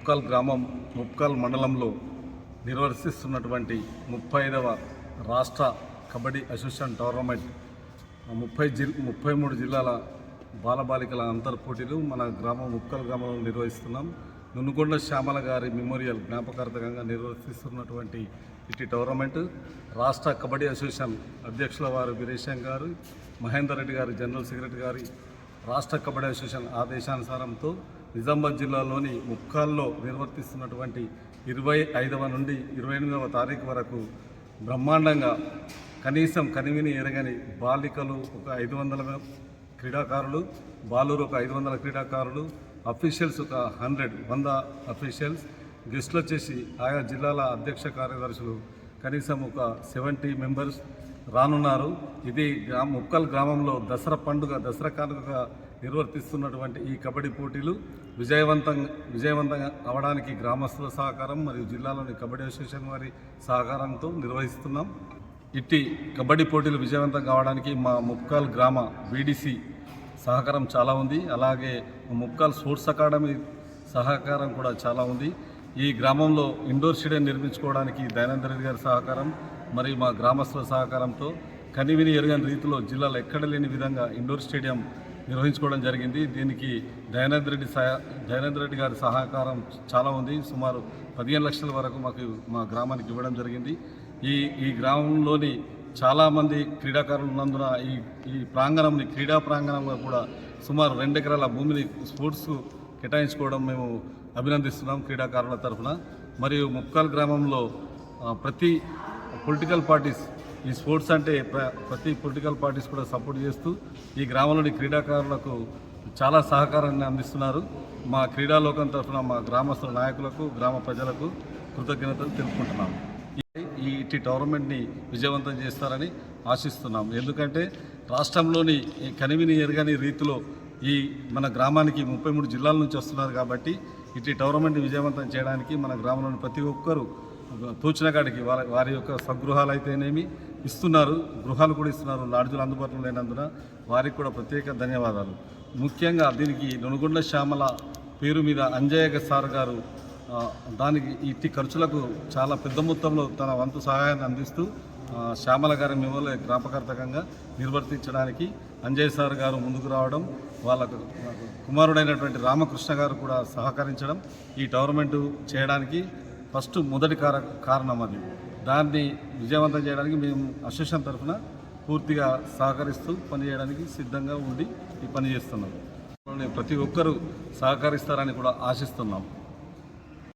ముప్కల్ గ్రామం ముప్కల్ మండలంలో నిర్వర్తిస్తున్నటువంటి ముప్పై ఐదవ రాష్ట్ర కబడ్డీ అసోసియేషన్ టోర్నమెంట్. ముప్పై జిల్ ముప్పై మూడు జిల్లాల బాలబాలికల అంతర్ పోటీలు మన గ్రామం ముప్కల్ గ్రామంలో నిర్వహిస్తున్నాం. నునుకొండ శ్యామల గారి మెమోరియల్ జ్ఞాపకార్థకంగా నిర్వర్తిస్తున్నటువంటి ఇటు టోర్నమెంట్ రాష్ట్ర కబడ్డీ అసోసియేషన్ అధ్యక్షుల వారు వీరేశం గారు మహేందర్ రెడ్డి గారు జనరల్ సెక్రటరీ గారి రాష్ట్ర కబడ్డీ అసోసియేషన్ ఆదేశానుసారంతో నిజామాబాద్ జిల్లాలోని ముక్కాల్లో నిర్వర్తిస్తున్నటువంటి ఇరవై ఐదవ నుండి ఇరవై ఎనిమిదవ తారీఖు వరకు బ్రహ్మాండంగా కనీసం కనివిని ఎరగని బాలికలు ఒక ఐదు వందల క్రీడాకారులు బాలురు ఒక ఐదు వందల క్రీడాకారులు అఫీషియల్స్ ఒక హండ్రెడ్ వంద అఫీషియల్స్ గెస్టులు వచ్చేసి ఆయా జిల్లాల అధ్యక్ష కార్యదర్శులు కనీసం ఒక సెవెంటీ మెంబర్స్ రానున్నారు. ఇది గ్రామ ముక్కల్ గ్రామంలో దసరా పండుగ దసరా కానుకగా నిర్వర్తిస్తున్నటువంటి ఈ కబడ్డీ పోటీలు విజయవంతంగా విజయవంతంగా అవడానికి గ్రామస్తుల సహకారం మరియు జిల్లాలోని కబడ్డీ అసోసియేషన్ వారి సహకారంతో నిర్వహిస్తున్నాం. ఇట్టి కబడ్డీ పోటీలు విజయవంతం కావడానికి మా ముక్కాల్ గ్రామ బీడీసీ సహకారం చాలా ఉంది. అలాగే ముక్కాల్ స్పోర్ట్స్ అకాడమీ సహకారం కూడా చాలా ఉంది. ఈ గ్రామంలో ఇండోర్ స్టేడియం నిర్మించుకోవడానికి దయానంద రెడ్డి గారి సహకారం మరియు మా గ్రామస్తుల సహకారంతో కనివిని ఎరుగని రీతిలో జిల్లాలో ఎక్కడ లేని విధంగా ఇండోర్ స్టేడియం నిర్వహించుకోవడం జరిగింది. దీనికి దయానంద రెడ్డి సహా దయానంద రెడ్డి గారి సహకారం చాలా ఉంది. సుమారు పదిహేను లక్షల వరకు మాకు మా గ్రామానికి ఇవ్వడం జరిగింది. ఈ ఈ గ్రామంలోని చాలామంది క్రీడాకారులు ఉన్నందున ఈ ఈ ప్రాంగణంని క్రీడా ప్రాంగణంగా కూడా సుమారు రెండు ఎకరాల భూమిని స్పోర్ట్స్ కేటాయించుకోవడం మేము అభినందిస్తున్నాం క్రీడాకారుల తరఫున. మరియు ముక్కాల్ గ్రామంలో ప్రతి పొలిటికల్ పార్టీస్ ఈ స్పోర్ట్స్ అంటే ప్ర- ప్రతి పొలిటికల్ పార్టీస్ కూడా సపోర్ట్ చేస్తూ ఈ గ్రామంలోని క్రీడాకారులకు చాలా సహకారాన్ని అందిస్తున్నారు. మా క్రీడాలోకం తరఫున మా గ్రామస్తుల నాయకులకు గ్రామ ప్రజలకు కృతజ్ఞతలు తెలుపుకుంటున్నాం. ఈ- ఇట్టి టోర్నమెంట్ని విజయవంతం చేస్తారని ఆశిస్తున్నాం. ఎందుకంటే రాష్ట్రంలోని కనివిని ఎరగని రీతిలో ఈ మన గ్రామానికి ముప్పై మూడు జిల్లాల నుంచి వస్తున్నారు కాబట్టి ఇట్టి టోర్నమెంట్ విజయవంతం చేయడానికి మన గ్రామంలోని ప్రతి ఒక్కరూ తోచిన కాడికి వారి వారి యొక్క స్వగృహాలు అయితేనేమి ఇస్తున్నారు. గృహాలు కూడా ఇస్తున్నారు. లాడ్జులు అందుబాటులో లేనందున వారికి కూడా ప్రత్యేక ధన్యవాదాలు. ముఖ్యంగా దీనికి నునుగొండ శ్యామల పేరు మీద అంజయ్య సార్ గారు దానికి ఇట్టి ఖర్చులకు చాలా పెద్ద మొత్తంలో తన వంతు సహాయాన్ని అందిస్తూ శ్యామల గారి మిమ్మల్ని జ్ఞాపకార్థకంగా నిర్వర్తించడానికి అంజయ్ సార్ గారు ముందుకు రావడం వాళ్ళ కుమారుడైనటువంటి రామకృష్ణ గారు కూడా సహకరించడం ఈ టోర్నమెంటు చేయడానికి ఫస్ట్ మొదటి కార కారణం అది. దాన్ని విజయవంతం చేయడానికి మేము అసోసియేషన్ తరఫున పూర్తిగా సహకరిస్తూ పనిచేయడానికి సిద్ధంగా ఉండి ఈ పని చేస్తున్నాం. ప్రతి ఒక్కరూ సహకరిస్తారని కూడా ఆశిస్తున్నాం.